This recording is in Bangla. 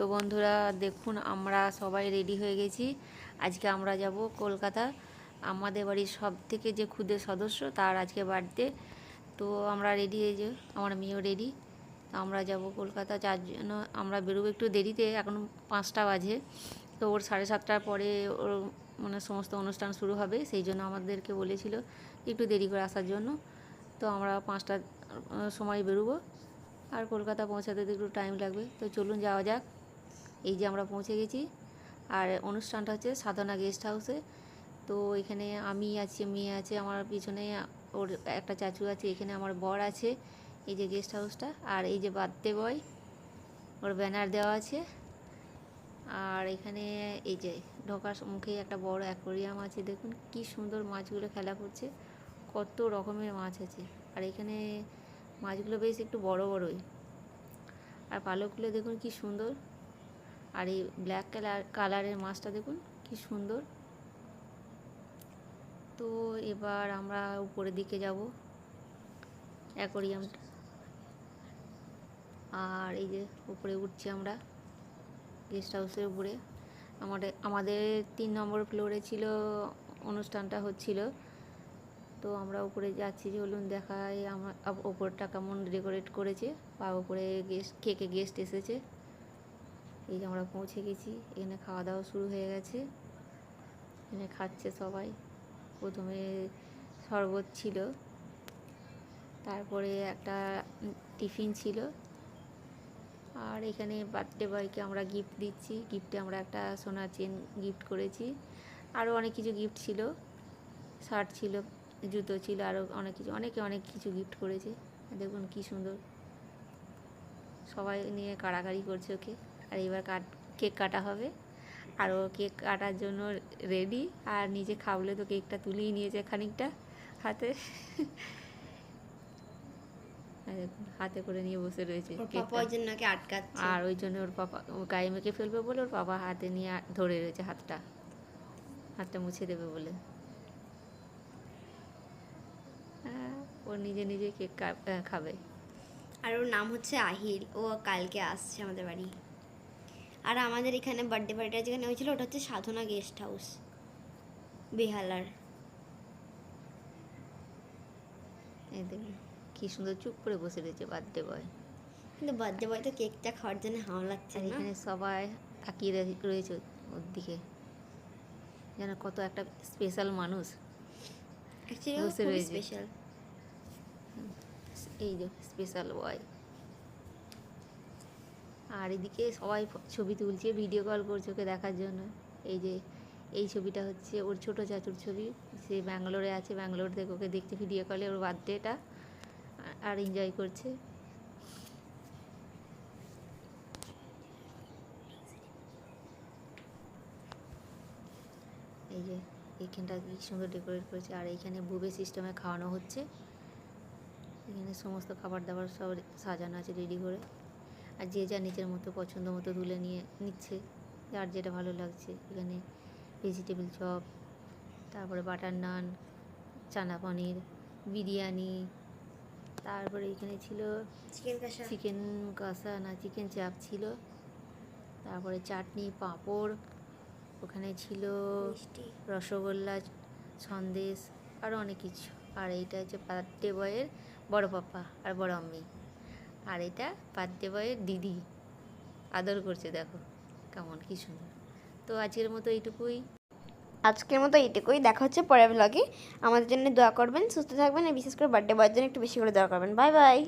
তো বন্ধুরা দেখুন, আমরা সবাই রেডি হয়ে গেছি। আজকে আমরা যাব কলকাতা। আমাদের বাড়ির সব থেকে যে ক্ষুদে সদস্য, তার আজকে বার্থডে তো আমরা রেডি হয়ে যে, আমার মেয়েও রেডি তো আমরা যাব কলকাতা। যার জন্য আমরা বেরোবো একটু দেরিতে, এখন পাঁচটা বাজে। তো ওর সাড়ে সাতটার পরে ওর মানে সমস্ত অনুষ্ঠান শুরু হবে, সেই জন্য আমাদেরকে বলেছিল একটু দেরি করে আসার জন্য। তো আমরা পাঁচটার সময় বেরোবো। আর কলকাতা পৌঁছাতে একটু টাইম লাগবে। তো চলুন যাওয়া যাক। এই যে আমরা পৌঁছে গেছি। আর অনুষ্ঠানটা হচ্ছে সাধনা গেস্ট হাউসে। তো এখানে আমি আছি, মেয়ে আছে, আমার পিছনে ওর একটা চাচু আছে, এখানে আমার বর আছে। এই যে গেস্ট হাউসটা। আর এই যে বার্থডে বয়, ওর ব্যানার দেওয়া আছে। আর এখানে এই যে ঢোকার মুখে একটা বড় অ্যাকোরিয়াম আছে, দেখুন কি সুন্দর মাছগুলো খেলা করছে। কত রকমের মাছ আছে। আর এখানে মাছগুলো বেশ একটু বড় বড়ই। আর পালকগুলো দেখুন কি সুন্দর। আর এই ব্ল্যাক কালার কালারের মাছটা দেখুন, কি সুন্দর। তো এবার আমরা উপরের দিকে যাব অ্যাকোরিয়ামটা আর এই যে উপরে উঠছি আমরা গেস্ট হাউসের উপরে। আমাদের আমাদের তিন নম্বর ফ্লোরে ছিল, অনুষ্ঠানটা হচ্ছিল। তো আমরা উপরে যাচ্ছি, চলুন দেখায় আমার ওপরটা কেমন ডেকোরেট করেছে। বা উপরে গেস্ট কে কে গেস্ট এসেছে। এই যে আমরা পৌঁছে গেছি, এখানে খাওয়া দাওয়া শুরু হয়ে গেছে। এখানে খাচ্ছে সবাই। প্রথমে শরবত ছিল, তারপরে একটা টিফিন ছিল। আর এখানে বার্থডে বয়কে আমরা গিফট দিচ্ছি। গিফটে আমরা একটা সোনার চেন গিফট করেছি। আরও অনেক কিছু গিফট ছিল। শার্ট ছিল, জুতো ছিল, আরও অনেক কিছু, অনেকে অনেক কিছু গিফট করেছে। দেখুন কি সুন্দর। সবাই নিয়ে কাড়াকাড়ি করছে ওকে। আর এবার কাট কেক কাটা হবে। আর ও কেক কাটার জন্য রেডি আর নিজে খাবলে তো কেকটা তুলেই নিয়েছে খানিকটা হাতে। হাতে করে নিয়ে বসে রয়েছে। পাপা আর ওই জন্য ওর পাপা ও গায়ে মেখে ফেলবে বলে ওর বাবা হাতে নিয়ে ধরে রয়েছে হাতটা। হাতটা মুছে দেবে বলে। হ্যাঁ, ও নিজে নিজে কেক খাবে। আর ওর নাম হচ্ছে আহিল। ও কালকে আসছে আমাদের বাড়ি। আর আমাদের এখানে বার্থডে পার্টিটা যেখানে হয়েছিল ওটা হচ্ছে সাধনা গেস্ট হাউস বেহালার। এই দেখুন। কি সুন্দর চুপ করে বসে রয়েছে বার্থডে বয় কিন্তু বার্থডে বয় তো কেকটা খাওয়ার জন্য হাওয়া লাগছে আর এখানে সবাই তাকিয়ে রয়েছে ওর দিকে। যেন কত একটা স্পেশাল মানুষ। স্পেশাল এই যে স্পেশাল বয় আর এদিকে সবাই ছবি তুলছে ভিডিও কল করছে ওকে দেখার জন্য। এই যে, এই ছবিটা হচ্ছে ওর ছোট চাচুর ছবি। সে ব্যাঙ্গালোরে আছে, ব্যাঙ্গালোর থেকে ওকে দেখতে ভিডিও কলে ওর বার্থডেটা আর এনজয় করছে। এই যে, এইখানটা কি সুন্দর ডেকোরেট করেছে। আর এইখানে বুবে সিস্টেমে খাওয়ানো হচ্ছে। এখানে সমস্ত খাবার দাবার সব সাজানো আছে রেডি করে। আর যে যা নিজের মতো পছন্দ মতো তুলে নিয়ে নিচ্ছে যার যেটা ভালো লাগছে। এখানে ভেজিটেবল চপ তারপরে বাটার নান চানা পনির বিরিয়ানি তারপরে এখানে ছিল চিকেন কষা চিকেন কষা না চিকেন চাপ ছিল। তারপরে চাটনি পাঁপড় ওখানে ছিল রসগোল্লা সন্দেশ আরও অনেক কিছু। আর এইটা হচ্ছে বার্থডে বয়ের বড় পাপা আর বড় আম্মি। আর এটা বার্থডে বয়ের দিদি। আদর করছে, দেখো। কেমন, কি সুন্দর। তো আজকের মতো এইটুকুই। আজকের মতো এইটুকুই। দেখা হচ্ছে পরের ব্লগে আমাদের জন্য দোয়া করবেন, সুস্থ থাকবেন, আর বিশেষ করে বার্থডে বয়ের জন্য একটু বেশি করে দোয়া করবেন। Bye bye